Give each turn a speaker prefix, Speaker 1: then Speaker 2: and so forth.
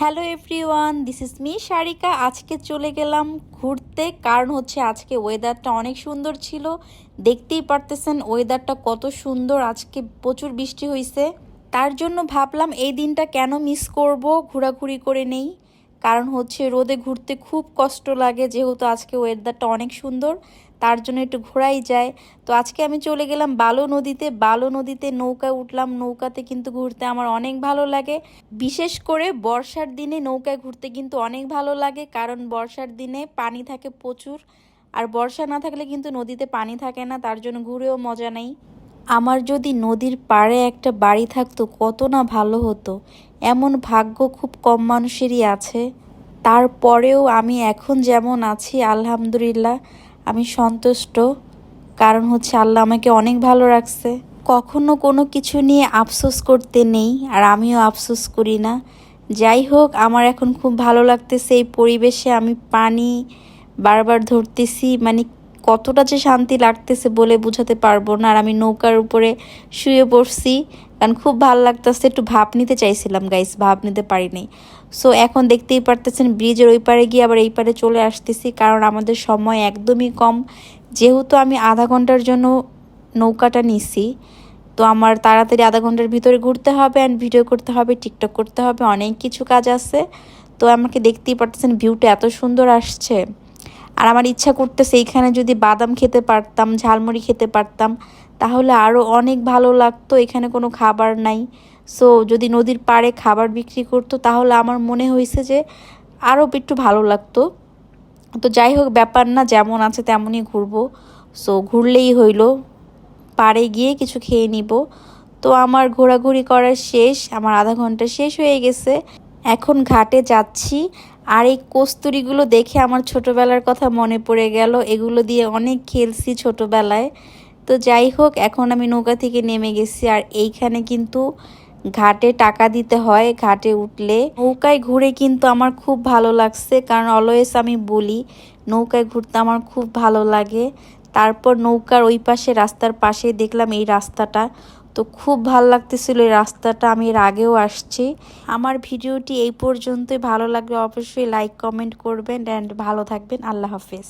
Speaker 1: Hello everyone, this is me Sharika. আজকে চলে গেলাম ঘুরতে, কারণ হচ্ছে আজকে ওয়েদারটা অনেক সুন্দর ছিল। দেখতেই পারতেছেন ওয়েদারটা কত সুন্দর, আজকে প্রচুর বৃষ্টি হয়েছে তার জন্য ভাবলাম এই দিনটা কেন মিস করব, ঘোরাঘুরি করে নেই। কারণ হচ্ছে রোদে ঘুরতে খুব কষ্ট লাগে, যেহেতু আজকে ওয়েদারটা অনেক সুন্দর, তার জন্য একটু ঘোরাই যায়। তো আজকে আমি চলে গেলাম বালো নদীতে। বালো নদীতে নৌকা উঠলাম। নৌকাতে কিন্তু ঘুরতে আমার অনেক ভালো লাগে। বিশেষ করে বর্ষার দিনে নৌকায় ঘুরতে কিন্তু অনেক ভালো লাগে, কারণ বর্ষার দিনে পানি থাকে প্রচুর, আর বর্ষা না থাকলে কিন্তু নদীতে পানি থাকে না, তার জন্য ঘুরেও মজা নেই। আমার যদি নদীর পাড়ে একটা বাড়ি থাকতো, কত না ভালো হতো। এমন ভাগ্য খুব কম মানুষেরই আছে। তারপরেও আমি এখন যেমন আছি, আলহামদুলিল্লাহ, আমি সন্তুষ্ট। কারণ হচ্ছে আল্লাহ আমাকে অনেক ভালো রাখছে। কখনো কোনো কিছু নিয়ে আফসোস করতে নেই, আর আমিও আফসোস করি না। যাই হোক, আমার এখন খুব ভালো লাগতেছে এই পরিবেশে আমি পানি বারবার ধরতেছি মানে কতটা যে শান্তি লাগতেছে বলে বোঝাতে পারব না। আর আমি নৌকার উপরে শুয়ে পড়ছি। কারণ খুব ভালো লাগতেছে, একটু ভাব নিতে চাইছিলাম গাইস ভাব নিতে পারিনি। সো এখন দেখতেই পারতেছেন ব্রিজের ওই পারে গিয়ে আবার এই পারে চলে আসতেছি। কারণ আমাদের সময় একদমই কম। যেহেতু আমি আধা ঘণ্টার জন্য নৌকাটা নিছি, তো আমার তাড়াতাড়ি আধা ঘণ্টার ভিতরে ঘুরতে হবে অ্যান্ড ভিডিও করতে হবে টিকটক করতে হবে, অনেক কিছু কাজ আছে। তো আমাকে দেখতেই পারতেছেন ভিউটা এত সুন্দর আসছে। আর আমার ইচ্ছা করতে সেইখানে যদি বাদাম খেতে পারতাম, ঝালমুড়ি খেতে পারতাম, তাহলে আরও অনেক ভালো লাগতো, এখানে কোনো খাবার নাই। সো যদি নদীর পাড়ে খাবার বিক্রি করতো, তাহলে আমার মনে হয়েছে যে আরও একটু ভালো লাগতো। তো যাই হোক, ব্যাপার না, যেমন আছে তেমনই ঘুরবো। সো ঘুরলেই হইল, পাড়ে গিয়ে কিছু খেয়ে নিব। তো আমার ঘোরাঘুরি করার শেষ, আমার আধা ঘণ্টা শেষ হয়ে গেছে। এখন ঘাটে যাচ্ছি আর এই কস্তুরিগুলো দেখে আমার ছোটবেলার কথা মনে পড়ে গেল। এগুলো দিয়ে অনেক খেলছি ছোটবেলায়। তো যাই হোক, এখন আমি নৌকা থেকে নেমে গেছি আর এইখানে কিন্তু ঘাটে টাকা দিতে হয়, ঘাটে উঠলে। নৌকায় ঘুরে কিন্তু আমার খুব ভালো লাগছে, কারণ অলওয়েজ আমি বলি, নৌকায় ঘুরতে আমার খুব ভালো লাগে। তারপর নৌকার ওই পাশে রাস্তার পাশে দেখলাম এই রাস্তাটা। তো খুব ভালো লাগতেছিল এই রাস্তাটা, আমি এর আগেও আসছি। আমার ভিডিওটি এই পর্যন্তই, ভালো লাগলে অবশ্যই লাইক কমেন্ট করবেন অ্যান্ড ভালো থাকবেন, আল্লাহ হাফেজ।